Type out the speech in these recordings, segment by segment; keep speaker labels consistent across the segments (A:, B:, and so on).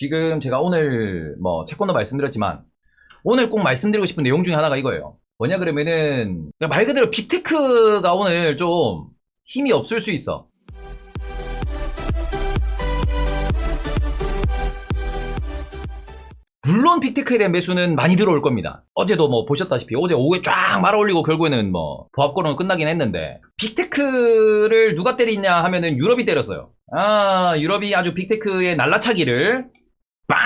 A: 지금 제가 오늘 뭐 채권도 말씀드렸지만 오늘 꼭 말씀드리고 싶은 내용 중에 하나가 이거예요. 뭐냐 그러면은 그러니까 말 그대로 빅테크가 오늘 좀 힘이 없을 수 있어. 물론 빅테크에 대한 매수는 많이 들어올 겁니다. 어제도 뭐 보셨다시피 어제 오후에 쫙 말아 올리고 결국에는 뭐 보합권은 끝나긴 했는데 빅테크를 누가 때리냐 하면은 유럽이 때렸어요. 아 유럽이 아주 빅테크의 날라차기를 빵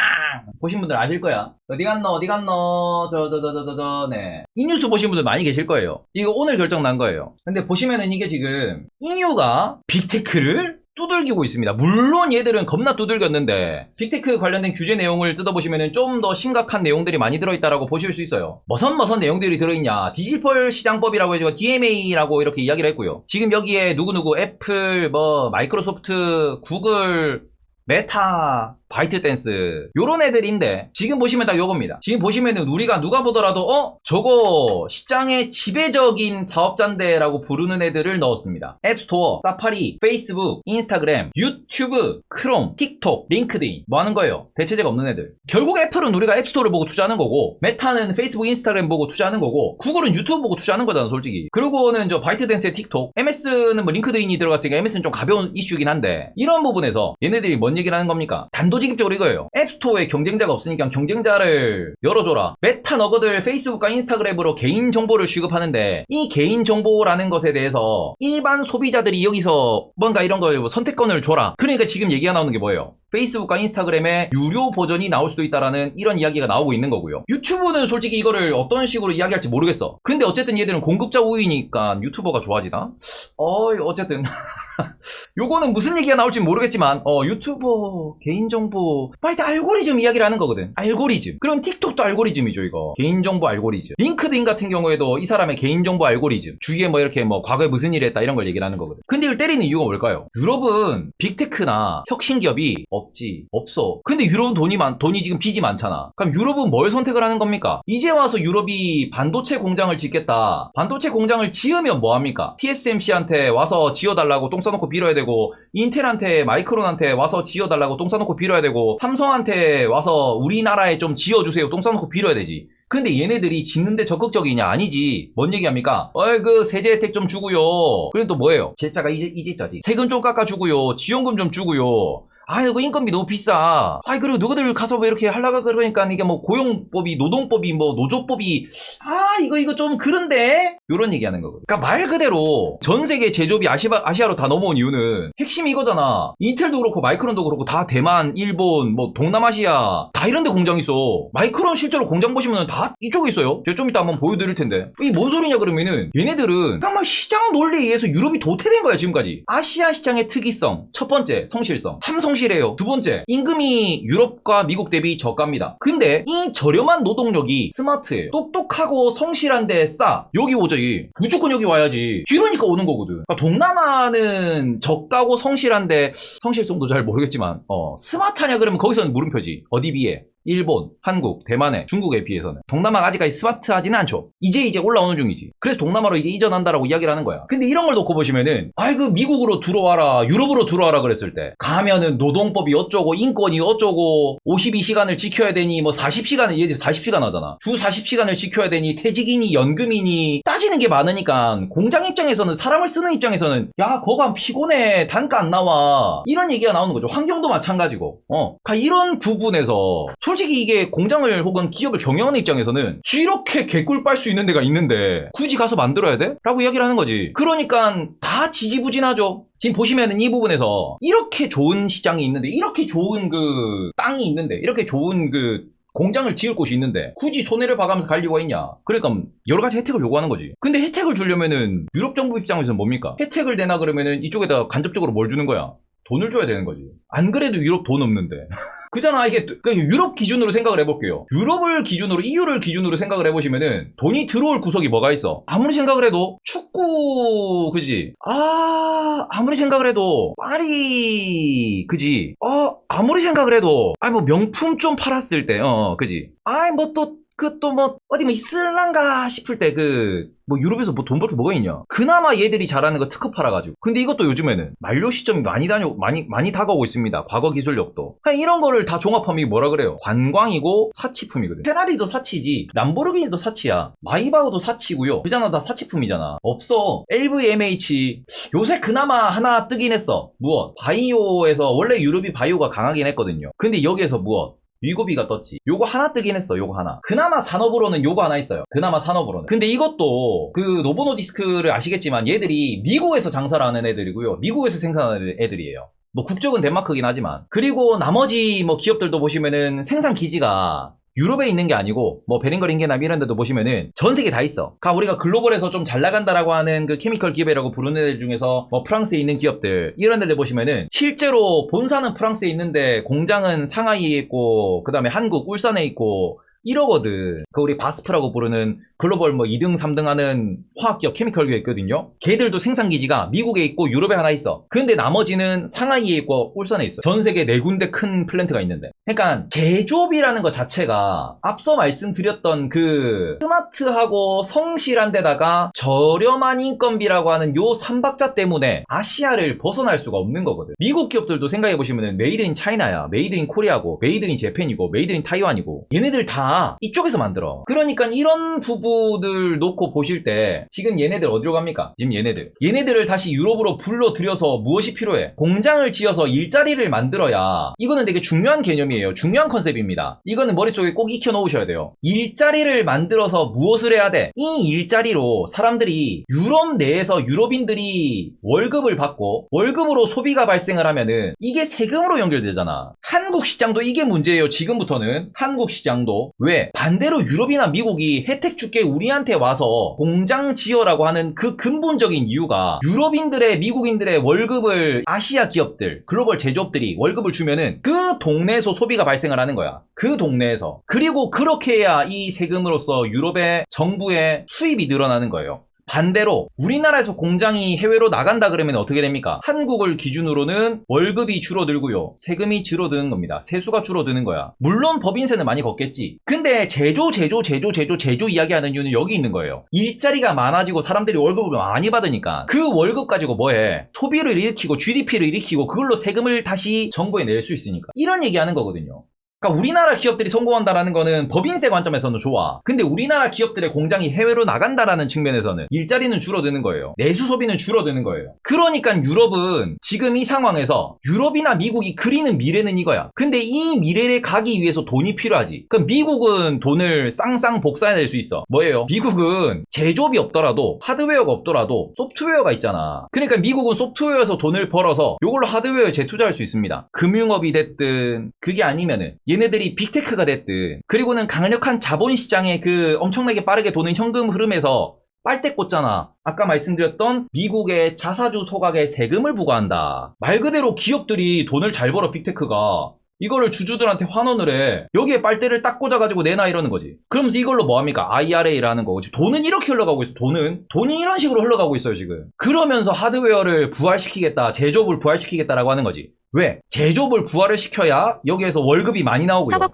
A: 보신 분들 아실 거야. 어디 갔노 어디 갔노 저저 저 저 저 네. 이 뉴스 보신 분들 많이 계실 거예요. 이거 오늘 결정 난 거예요. 근데 보시면은 이게 지금 EU가 빅테크를 두들기고 있습니다. 물론 얘들은 겁나 두들겼는데 빅테크 관련된 규제 내용을 뜯어보시면 좀 더 심각한 내용들이 많이 들어있다라고 보실 수 있어요. 머선 머선 내용들이 들어있냐? 디지털 시장법이라고 해서 DMA라고 이렇게 이야기를 했고요. 지금 여기에 누구누구 애플, 뭐 마이크로소프트, 구글, 메타, 바이트 댄스 요런 애들인데 지금 보시면 딱 요겁니다. 지금 보시면은 우리가 누가 보더라도 어? 저거 시장의 지배적인 사업자인데라고 부르는 애들을 넣었습니다. 앱스토어, 사파리, 페이스북, 인스타그램, 유튜브, 크롬, 틱톡, 링크드인 뭐 하는 거예요? 대체제가 없는 애들. 결국 애플은 우리가 앱스토어를 보고 투자하는 거고 메타는 페이스북, 인스타그램 보고 투자하는 거고 구글은 유튜브 보고 투자하는 거잖아 솔직히. 그리고는 저 바이트 댄스의 틱톡, MS는 뭐 링크드인이 들어갔으니까 MS는 좀 가벼운 이슈긴 한데 이런 부분에서 얘네들이 뭔 얘기를 하는 겁니까? 단도직 입적으로 이거예요. 앱스토어에 경쟁자가 없으니까 경쟁자를 열어줘라. 메타 너거들 페이스북과 인스타그램으로 개인 정보를 취급하는데 이 개인 정보라는 것에 대해서 일반 소비자들이 여기서 뭔가 이런 걸 선택권을 줘라. 그러니까 지금 얘기가 나오는 게 뭐예요? 페이스북과 인스타그램에 유료 버전이 나올 수도 있다라는 이런 이야기가 나오고 있는 거고요. 유튜브는 솔직히 이거를 어떤 식으로 이야기할지 모르겠어. 근데 어쨌든 얘들은 공급자 우위니까 유튜버가 좋아지나? 어, 어쨌든. 요거는 무슨 얘기가 나올지 모르겠지만 어 유튜버 개인정보 빨리 알고리즘 이야기를 하는 거거든. 알고리즘. 그럼 틱톡도 알고리즘이죠 이거. 개인정보 알고리즘. 링크드인 같은 경우에도 이 사람의 개인정보 알고리즘. 주위에 뭐 이렇게 뭐 과거에 무슨 일을 했다 이런 걸 얘기를 하는 거거든. 근데 이걸 때리는 이유가 뭘까요? 유럽은 빅테크나 혁신기업이 없지 없어. 근데 유럽은 돈이 많 돈이 지금 빚이 많잖아. 그럼 유럽은 뭘 선택을 하는 겁니까? 이제 와서 유럽이 반도체 공장을 짓겠다. 반도체 공장을 지으면 뭐합니까? TSMC한테 와서 지어달라고 똥 써놓고 빌어야 되고 인텔한테 마이크론한테 와서 지어달라고 똥 써놓고 빌어야 되고 삼성한테 와서 우리나라에 좀 지어주세요. 똥 써놓고 빌어야 되지. 근데 얘네들이 짓는데 적극적이냐? 아니지. 뭔 얘기합니까? 어이 그 세제 혜택 좀 주고요. 그럼 또 뭐예요? 제자가 이제 이제자지 세금 좀 깎아주고요. 지원금 좀 주고요 아이고 인건비 너무 비싸. 아이 그리고 누구들 가서 뭐 이렇게 하려고 그러니까 이게 뭐 고용법이 노동법이 뭐 노조법이 아 이거 이거 좀 그런데 요런 얘기하는 거거든. 그러니까 말 그대로 전 세계 제조업이 아시아 아시아로 다 넘어온 이유는 핵심이 이거잖아. 인텔도 그렇고 마이크론도 그렇고 다 대만, 일본, 뭐 동남아시아 다 이런 데 공장 있어. 마이크론 실제로 공장 보시면 다 이쪽에 있어요. 제가 좀 이따 한번 보여드릴 텐데 이게 뭔 소리냐 그러면은 얘네들은 정말 시장 논리에 의해서 유럽이 도태된 거야 지금까지. 아시아 시장의 특이성 첫 번째 성실성 참성 성실해요. 두 번째, 임금이 유럽과 미국 대비 저가입니다. 근데 이 저렴한 노동력이 스마트해요. 똑똑하고 성실한데 싸. 여기 오지. 무조건 여기 와야지. 이러니까 오는 거거든. 그러니까 동남아는 저가고 성실한데 성실성도 잘 모르겠지만 어 스마트하냐 그러면 거기서는 물음표지. 어디 비해? 일본, 한국, 대만에, 중국에 비해서는 동남아가 아직까지 스마트하지는 않죠. 이제 이제 올라오는 중이지. 그래서 동남아로 이제 이전한다라고 이야기를 하는 거야. 근데 이런 걸 놓고 보시면은 아이 그 미국으로 들어와라, 유럽으로 들어와라 그랬을 때 가면은 노동법이 어쩌고 인권이 어쩌고 52시간을 지켜야 되니 뭐 40시간을 얘들 40시간 하잖아. 주 40시간을 지켜야 되니 퇴직이니 연금이니 따지는 게 많으니까 공장 입장에서는 사람을 쓰는 입장에서는 야 거가 피곤해 단가 안 나와 이런 얘기가 나오는 거죠. 환경도 마찬가지고 어 그러니까 이런 부분에서 솔직히 이게 공장을 혹은 기업을 경영하는 입장에서는 이렇게 개꿀 빨 수 있는 데가 있는데 굳이 가서 만들어야 돼? 라고 이야기를 하는 거지. 그러니까 다 지지부진하죠. 지금 보시면은 이 부분에서 이렇게 좋은 시장이 있는데 이렇게 좋은 그 땅이 있는데 이렇게 좋은 그 공장을 지을 곳이 있는데 굳이 손해를 봐가면서 갈 이유가 있냐 그러니까 여러 가지 혜택을 요구하는 거지 근데 혜택을 주려면은 유럽 정부 입장에서는 뭡니까 혜택을 내나 그러면은 이쪽에다 간접적으로 뭘 주는 거야 돈을 줘야 되는 거지 안 그래도 유럽 돈 없는데 그잖아. 이게 그 유럽 기준으로 생각을 해볼게요. 유럽을 기준으로 EU를 기준으로 생각을 해보시면은 돈이 들어올 구석이 뭐가 있어? 아무리 생각을 해도 축구 그지? 아 아무리 생각을 해도 파리 그지? 어 아무리 생각을 해도 아니 뭐 명품 좀 팔았을 때 어 그지? 아이 뭐또 그 또 뭐 어디 뭐 있을란가 싶을 때 그 뭐 유럽에서 뭐 돈 벌 게 뭐가 있냐? 그나마 얘들이 잘하는 거 특허 팔아가지고. 근데 이것도 요즘에는 만료 시점이 많이 다녀 많이 많이 다가오고 있습니다. 과거 기술력도. 이런 거를 다 종합하면 뭐라 그래요? 관광이고 사치품이거든. 페라리도 사치지, 람보르기니도 사치야, 마이바흐도 사치고요. 그잖아 다 사치품이잖아. 없어. LVMH 요새 그나마 하나 뜨긴 했어. 무엇? 바이오에서 원래 유럽이 바이오가 강하긴 했거든요. 근데 여기에서 무엇? 위고비가 떴지. 요거 하나 뜨긴 했어, 요거 하나. 그나마 산업으로는 요거 하나 있어요. 그나마 산업으로는. 근데 이것도 그 노보노디스크를 아시겠지만 얘들이 미국에서 장사를 하는 애들이고요. 미국에서 생산하는 애들이에요. 뭐 국적은 덴마크긴 하지만. 그리고 나머지 뭐 기업들도 보시면은 생산 기지가 유럽에 있는 게 아니고 뭐 베링거링게나 이런 데도 보시면은 전 세계 다 있어. 가 우리가 글로벌에서 좀 잘 나간다라고 하는 그 케미컬 기업이라고 부르는 애들 중에서 뭐 프랑스에 있는 기업들 이런 데들 보시면은 실제로 본사는 프랑스에 있는데 공장은 상하이에 있고 그다음에 한국 울산에 있고 이러거든. 그 우리 바스프라고 부르는 글로벌 뭐 2등, 3등 하는 화학기업, 케미컬 기업 있거든요. 걔들도 생산 기지가 미국에 있고 유럽에 하나 있어. 근데 나머지는 상하이에 있고 울산에 있어. 전 세계 네 군데 큰 플랜트가 있는데. 그러니까 제조업이라는 것 자체가 앞서 말씀드렸던 그 스마트하고 성실한 데다가 저렴한 인건비라고 하는 요 3박자 때문에 아시아를 벗어날 수가 없는 거거든. 미국 기업들도 생각해 보시면은 메이드 인 차이나야, 메이드 인 코리아고, 메이드 인 재팬이고, 메이드 인 타이완이고. 얘네들 다 이쪽에서 만들어. 그러니까 이런 부부들 놓고 보실 때 지금 얘네들 어디로 갑니까? 지금 얘네들. 얘네들을 다시 유럽으로 불러들여서 무엇이 필요해? 공장을 지어서 일자리를 만들어야 이거는 되게 중요한 개념이에요. 중요한 컨셉입니다. 이거는 머릿속에 꼭 익혀 놓으셔야 돼요. 일자리를 만들어서 무엇을 해야 돼? 이 일자리로 사람들이 유럽 내에서 유럽인들이 월급을 받고 월급으로 소비가 발생을 하면은 이게 세금으로 연결되잖아. 한국 시장도 이게 문제예요. 지금부터는 한국 시장도 왜 반대로 유럽이나 미국이 혜택 줄게 우리한테 와서 공장 지어라고 하는 그 근본적인 이유가 유럽인들의 미국인들의 월급을 아시아 기업들 글로벌 제조업들이 월급을 주면은 그 동네에서 소비가 발생을 하는 거야. 그 동네에서 그리고 그렇게 해야 이 세금으로서 유럽의 정부의 수입이 늘어나는 거예요. 반대로 우리나라에서 공장이 해외로 나간다 그러면 어떻게 됩니까? 한국을 기준으로는 월급이 줄어들고요. 세금이 줄어드는 겁니다. 세수가 줄어드는 거야. 물론 법인세는 많이 걷겠지. 근데 제조 제조 제조 제조 제조 이야기하는 이유는 여기 있는 거예요. 일자리가 많아지고 사람들이 월급을 많이 받으니까 그 월급 가지고 뭐해? 소비를 일으키고 GDP를 일으키고 그걸로 세금을 다시 정부에 낼 수 있으니까. 이런 얘기하는 거거든요. 그러니까 우리나라 기업들이 성공한다라는 거는 법인세 관점에서는 좋아. 근데 우리나라 기업들의 공장이 해외로 나간다라는 측면에서는 일자리는 줄어드는 거예요. 내수 소비는 줄어드는 거예요. 그러니까 유럽은 지금 이 상황에서 유럽이나 미국이 그리는 미래는 이거야. 근데 이 미래에 가기 위해서 돈이 필요하지. 그럼 미국은 돈을 쌍쌍 복사해낼 수 있어. 뭐예요? 미국은 제조업이 없더라도 하드웨어가 없더라도 소프트웨어가 있잖아. 그러니까 미국은 소프트웨어에서 돈을 벌어서 이걸로 하드웨어에 재투자할 수 있습니다. 금융업이 됐든 그게 아니면은 얘네들이 빅테크가 됐든 그리고는 강력한 자본시장의 그 엄청나게 빠르게 도는 현금 흐름에서 빨대 꽂잖아. 아까 말씀드렸던 미국의 자사주 소각에 세금을 부과한다. 말 그대로 기업들이 돈을 잘 벌어 빅테크가 이거를 주주들한테 환원을 해. 여기에 빨대를 딱 꽂아가지고 내놔 이러는 거지. 그러면서 이걸로 뭐합니까? IRA라는 거고. 돈은 이렇게 흘러가고 있어. 돈은. 돈이 이런 식으로 흘러가고 있어요, 지금. 그러면서 하드웨어를 부활시키겠다. 제조업을 부활시키겠다라고 하는 거지. 왜? 제조업을 부활을 시켜야 여기에서 월급이 많이 나오고요.
B: 서버.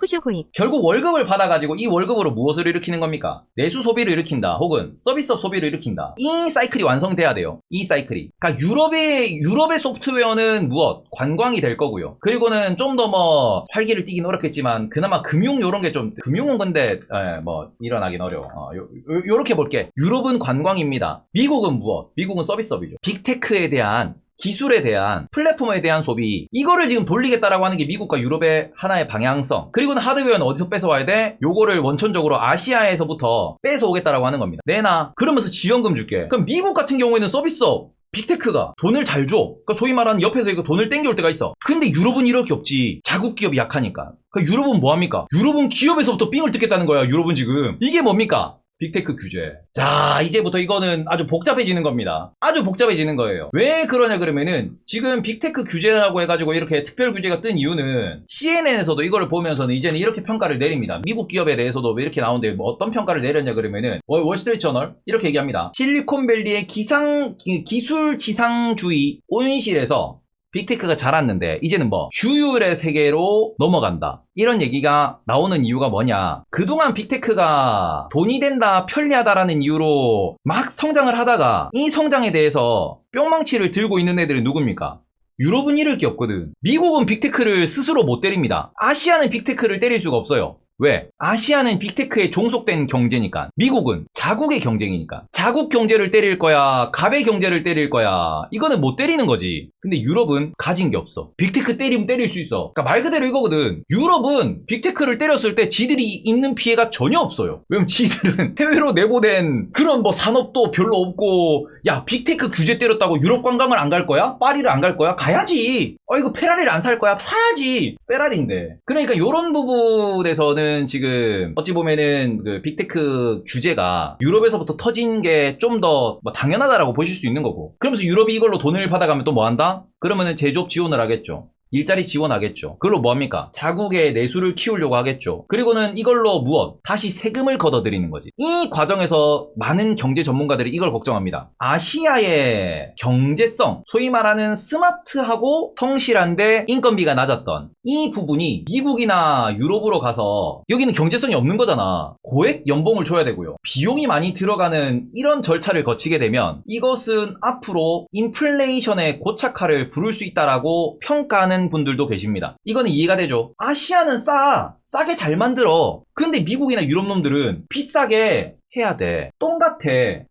A: 결국 월급을 받아가지고 이 월급으로 무엇을 일으키는 겁니까? 내수 소비를 일으킨다. 혹은 서비스업 소비를 일으킨다. 이 사이클이 완성돼야 돼요. 이 사이클이. 그러니까 유럽의 유럽의 소프트웨어는 무엇? 관광이 될 거고요. 그리고는 좀 더 뭐 활기를 띠긴 어렵겠지만 그나마 금융 요런 게 좀 금융은 근데 에, 뭐 일어나긴 어려워. 어, 요, 요, 요렇게 볼게. 유럽은 관광입니다. 미국은 무엇? 미국은 서비스업이죠. 빅테크에 대한 기술에 대한 플랫폼에 대한 소비 이거를 지금 돌리겠다라고 하는 게 미국과 유럽의 하나의 방향성 그리고는 하드웨어는 어디서 뺏어와야 돼? 요거를 원천적으로 아시아에서부터 뺏어오겠다라고 하는 겁니다 내놔 그러면서 지원금 줄게 그럼 미국 같은 경우에는 서비스업 빅테크가 돈을 잘 줘. 그러니까 소위 말하는 옆에서 이거 돈을 땡겨올 때가 있어. 근데 유럽은 이렇게 없지. 자국 기업이 약하니까. 그러니까 유럽은 뭐합니까? 유럽은 기업에서부터 삥을 뜯겠다는 거야. 유럽은 지금. 이게 뭡니까? 빅테크 규제. 자, 이제부터 이거는 아주 복잡해지는 겁니다. 아주 복잡해지는 거예요. 왜 그러냐 그러면은 지금 빅테크 규제라고 해가지고 이렇게 특별 규제가 뜬 이유는 CNN에서도 이거를 보면서는 이제는 이렇게 평가를 내립니다. 미국 기업에 대해서도 왜 이렇게 나오는데 뭐 어떤 평가를 내렸냐 그러면은 월- 월스트리트 저널 이렇게 얘기합니다. 실리콘밸리의 기상 기- 기술 지상주의 온실에서 빅테크가 자랐는데 이제는 뭐 휴율의 세계로 넘어간다. 이런 얘기가 나오는 이유가 뭐냐? 그동안 빅테크가 돈이 된다, 편리하다라는 이유로 막 성장을 하다가 이 성장에 대해서 뿅망치를 들고 있는 애들은 누굽니까? 유럽은 잃을 게 없거든. 미국은 빅테크를 스스로 못 때립니다. 아시아는 빅테크를 때릴 수가 없어요. 왜? 아시아는 빅테크에 종속된 경제니까. 미국은 자국의 경쟁이니까. 자국 경제를 때릴 거야. 갑의 경제를 때릴 거야. 이거는 못 때리는 거지. 근데 유럽은 가진 게 없어. 빅테크 때리면 때릴 수 있어. 그러니까 말 그대로 이거거든. 유럽은 빅테크를 때렸을 때 지들이 입는 피해가 전혀 없어요. 왜냐면 지들은 해외로 내보낸 그런 뭐 산업도 별로 없고 야 빅테크 규제 때렸다고 유럽 관광을 안 갈 거야? 파리를 안 갈 거야? 가야지. 어 이거 페라리를 안 살 거야? 사야지. 페라리인데. 그러니까 이런 부분에서는 지금 어찌 보면은 그 빅테크 규제가 유럽에서부터 터진 게 좀더뭐 당연하다라고 보실 수 있는 거고. 그러면서 유럽이 이걸로 돈을 받아가면 또 뭐 한다? 그러면은 제조업 지원을 하겠죠. 일자리 지원하겠죠. 그걸로 뭐합니까? 자국의 내수를 키우려고 하겠죠. 그리고는 이걸로 무엇? 다시 세금을 걷어들이는 거지. 이 과정에서 많은 경제 전문가들이 이걸 걱정합니다. 아시아의 경제성, 소위 말하는 스마트하고 성실한데 인건비가 낮았던 이 부분이 미국이나 유럽으로 가서 여기는 경제성이 없는 거잖아. 고액 연봉을 줘야 되고요. 비용이 많이 들어가는 이런 절차를 거치게 되면 이것은 앞으로 인플레이션의 고착화를 부를 수 있다라고 평가하는 분들도 계십니다. 이거는 이해가 되죠. 아시아는 싸. 싸게 잘 만들어. 근데 미국이나 유럽 놈들은 비싸게 해야 돼. 똥 같아.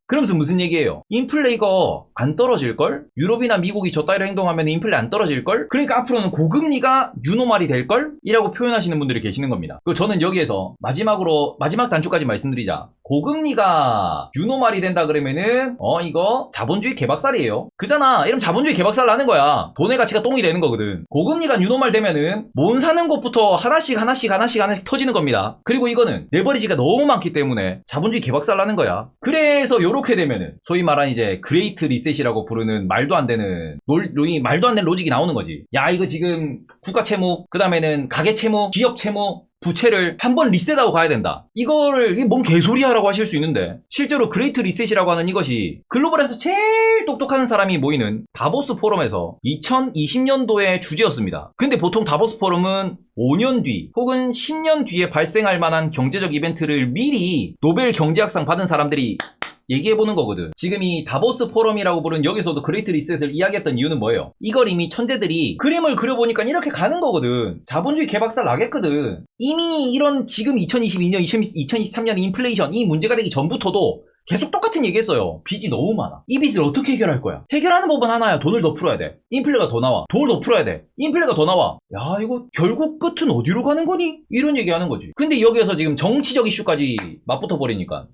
A: 그러면서 무슨 얘기예요? 인플레 이거 안 떨어질걸? 유럽이나 미국이 저 따위로 행동하면 인플레 안 떨어질걸? 그러니까 앞으로는 고금리가 유노말이 될걸? 이라고 표현하시는 분들이 계시는 겁니다. 그 저는 여기에서 마지막으로 마지막 단추까지 말씀드리자. 고금리가 유노말이 된다 그러면은 어 이거 자본주의 개박살이에요. 그잖아. 이러면 자본주의 개박살 나는 거야. 돈의 가치가 똥이 되는 거거든. 고금리가 유노말 되면은 못 사는 곳부터 하나씩 하나씩 하나씩 하나씩 터지는 겁니다. 그리고 이거는 레버리지가 너무 많기 때문에 자본주의 개박살 나는 거야. 그래서 요 렇게 되면은 소위 말한 이제 그레이트 리셋이라고 부르는 말도 안 되는 놀, 이 말도 안 되는 로직이 나오는 거지. 야 이거 지금 국가 채무, 그 다음에는 가계 채무, 기업 채무, 부채를 한 번 리셋하고 가야 된다. 이거를 이게 뭔 개소리야라고 하실 수 있는데 실제로 그레이트 리셋이라고 하는 이것이 글로벌에서 제일 똑똑한 사람이 모이는 다보스 포럼에서 2020년도의 주제였습니다. 근데 보통 다보스 포럼은 5년 뒤 혹은 10년 뒤에 발생할 만한 경제적 이벤트를 미리 노벨 경제학상 받은 사람들이 얘기해보는 거거든. 지금 이 다보스 포럼이라고 부른 여기서도 그레이트 리셋을 이야기했던 이유는 뭐예요? 이걸 이미 천재들이 그림을 그려보니까 이렇게 가는 거거든. 자본주의 개박살 나겠거든. 이미 이런 지금 2022년, 2023년 인플레이션 이 문제가 되기 전부터도 계속 똑같은 얘기 했어요. 빚이 너무 많아. 이 빚을 어떻게 해결할 거야? 해결하는 법은 하나야. 돈을 더 풀어야 돼. 인플레가 더 나와. 돈을 더 풀어야 돼. 인플레가 더 나와. 야, 이거 결국 끝은 어디로 가는 거니? 이런 얘기 하는 거지. 근데 여기에서 지금 정치적 이슈까지 맞붙어 버리니까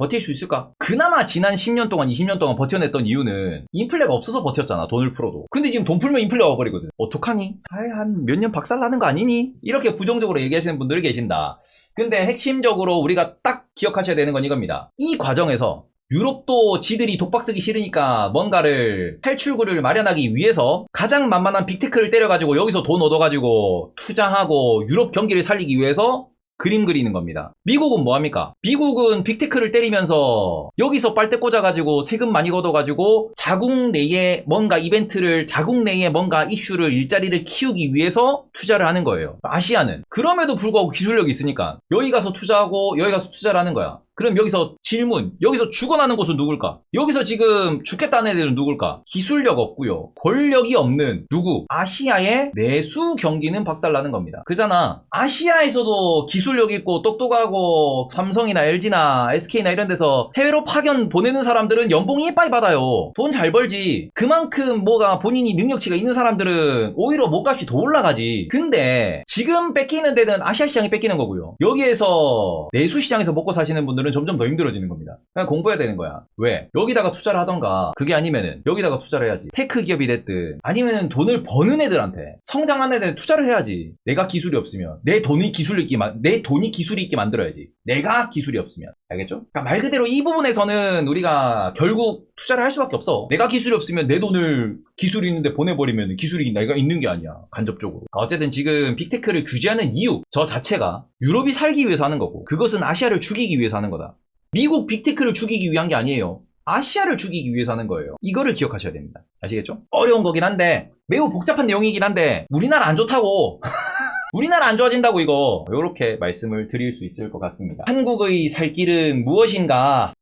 A: 버틸 수 있을까? 그나마 지난 10년 동안, 20년 동안 버텨냈던 이유는 인플레가 없어서 버텼잖아. 돈을 풀어도. 근데 지금 돈 풀면 인플레가 와버리거든. 어떡하니? 한 몇 년 박살 나는 거 아니니? 이렇게 부정적으로 얘기하시는 분들이 계신다. 근데 핵심적으로 우리가 딱 기억하셔야 되는 건 이겁니다. 이 과정에서 유럽도 지들이 독박 쓰기 싫으니까 뭔가를 탈출구를 마련하기 위해서 가장 만만한 빅테크를 때려가지고 여기서 돈 얻어가지고 투자하고 유럽 경기를 살리기 위해서 그림 그리는 겁니다. 미국은 뭐합니까? 미국은 빅테크를 때리면서 여기서 빨대 꽂아가지고 세금 많이 걷어가지고 자국 내에 뭔가 이벤트를 자국 내에 뭔가 이슈를 일자리를 키우기 위해서 투자를 하는 거예요. 아시아는 그럼에도 불구하고 기술력이 있으니까 여기 가서 투자하고 여기 가서 투자를 하는 거야. 그럼 여기서 질문, 여기서 죽어나는 곳은 누굴까? 여기서 지금 죽겠다는 애들은 누굴까? 기술력 없고요. 권력이 없는 누구? 아시아의 내수 경기는 박살나는 겁니다. 그잖아. 아시아에서도 기술력 있고 똑똑하고 삼성이나 LG나 SK나 이런 데서 해외로 파견 보내는 사람들은 연봉이 이빠이 받아요. 돈 잘 벌지. 그만큼 뭐가 본인이 능력치가 있는 사람들은 오히려 몸값이 더 올라가지. 근데 지금 뺏기는 데는 아시아 시장이 뺏기는 거고요. 여기에서 내수 시장에서 먹고 사시는 분들은 점점 더 힘들어지는 겁니다. 그냥 공부해야 되는 거야. 왜? 여기다가 투자를 하던가 그게 아니면은 여기다가 투자를 해야지. 테크 기업이 됐든 아니면은 돈을 버는 애들한테 성장한 애들 투자를 해야지. 내가 기술이 없으면 내 돈이 기술이 있게 만, 내 돈이 기술이 있게 만들어야지. 내가 기술이 없으면 알겠죠? 그러니까 말 그대로 이 부분에서는 우리가 결국 투자를 할 수밖에 없어. 내가 기술이 없으면 내 돈을 기술이 있는데 보내버리면 기술이 내가 있는 게 아니야. 간접적으로. 그러니까 어쨌든 지금 빅테크를 규제하는 이유 저 자체가 유럽이 살기 위해서 하는 거고 그것은 아시아를 죽이기 위해서 하는 거다. 미국 빅테크를 죽이기 위한 게 아니에요. 아시아를 죽이기 위해서 하는 거예요. 이거를 기억하셔야 됩니다. 아시겠죠? 어려운 거긴 한데 매우 복잡한 내용이긴 한데 우리나라 안 좋다고 우리나라 안 좋아진다고 이거. 이렇게 말씀을 드릴 수 있을 것 같습니다. 한국의 살 길은 무엇인가